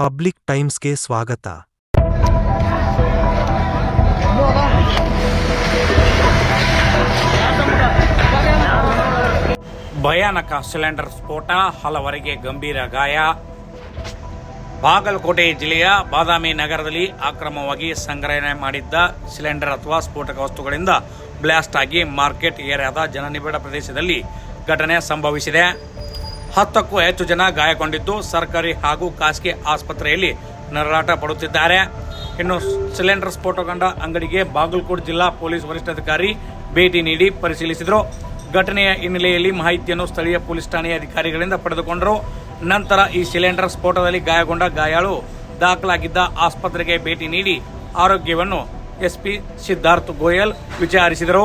Public ಟೈಮ್ಸ್ಗೆ ಸ್ವಾಗತ. ಭಯಾನಕ cylinder ಸ್ಫೋಟ, ಹಲವರಿಗೆ ಗಂಭೀರ ಗಾಯ. ಬಾಗಲಕೋಟೆ ಜಿಲ್ಲೆಯ ಬಾದಾಮಿ ನಗರದಲ್ಲಿ ಅಕ್ರಮವಾಗಿ ಸಂಗ್ರಹಣೆ ಮಾಡಿದ್ದ ಸಿಲಿಂಡರ್ ಅಥವಾ ಸ್ಫೋಟಕ ವಸ್ತುಗಳಿಂದ ಬ್ಲಾಸ್ಟ್ ಆಗಿ ಮಾರ್ಕೆಟ್ ಏರಿಯಾದ ಜನನಿಬಿಡ ಪ್ರದೇಶದಲ್ಲಿ ಘಟನೆ ಸಂಭವಿಸಿದೆ. ಹತ್ತಕ್ಕೂ ಹೆಚ್ಚು ಜನ ಗಾಯಗೊಂಡಿದ್ದು ಸರ್ಕಾರಿ ಹಾಗೂ ಖಾಸಗಿ ಆಸ್ಪತ್ರೆಯಲ್ಲಿ ನರಳಾಟ ಪಡುತ್ತಿದ್ದಾರೆ. ಇನ್ನು ಸಿಲಿಂಡರ್ ಸ್ಫೋಟಗೊಂಡ ಅಂಗಡಿಗೆ ಬಾಗಲಕೋಟೆ ಜಿಲ್ಲಾ ಪೊಲೀಸ್ ವರಿಷ್ಠಾಧಿಕಾರಿ ಭೇಟಿ ನೀಡಿ ಪರಿಶೀಲಿಸಿದರು. ಘಟನೆಯ ಹಿನ್ನೆಲೆಯಲ್ಲಿ ಮಾಹಿತಿಯನ್ನು ಸ್ಥಳೀಯ ಪೊಲೀಸ್ ಠಾಣೆಯ ಅಧಿಕಾರಿಗಳಿಂದ ಪಡೆದುಕೊಂಡರು. ನಂತರ ಈ ಸಿಲಿಂಡರ್ ಸ್ಫೋಟದಲ್ಲಿ ಗಾಯಗೊಂಡ ಗಾಯಾಳು ದಾಖಲಾಗಿದ್ದ ಆಸ್ಪತ್ರೆಗೆ ಭೇಟಿ ನೀಡಿ ಆರೋಗ್ಯವನ್ನು ಎಸ್ಪಿ ಸಿದ್ಧಾರ್ಥ್ ಗೋಯಲ್ ವಿಚಾರಿಸಿದರು.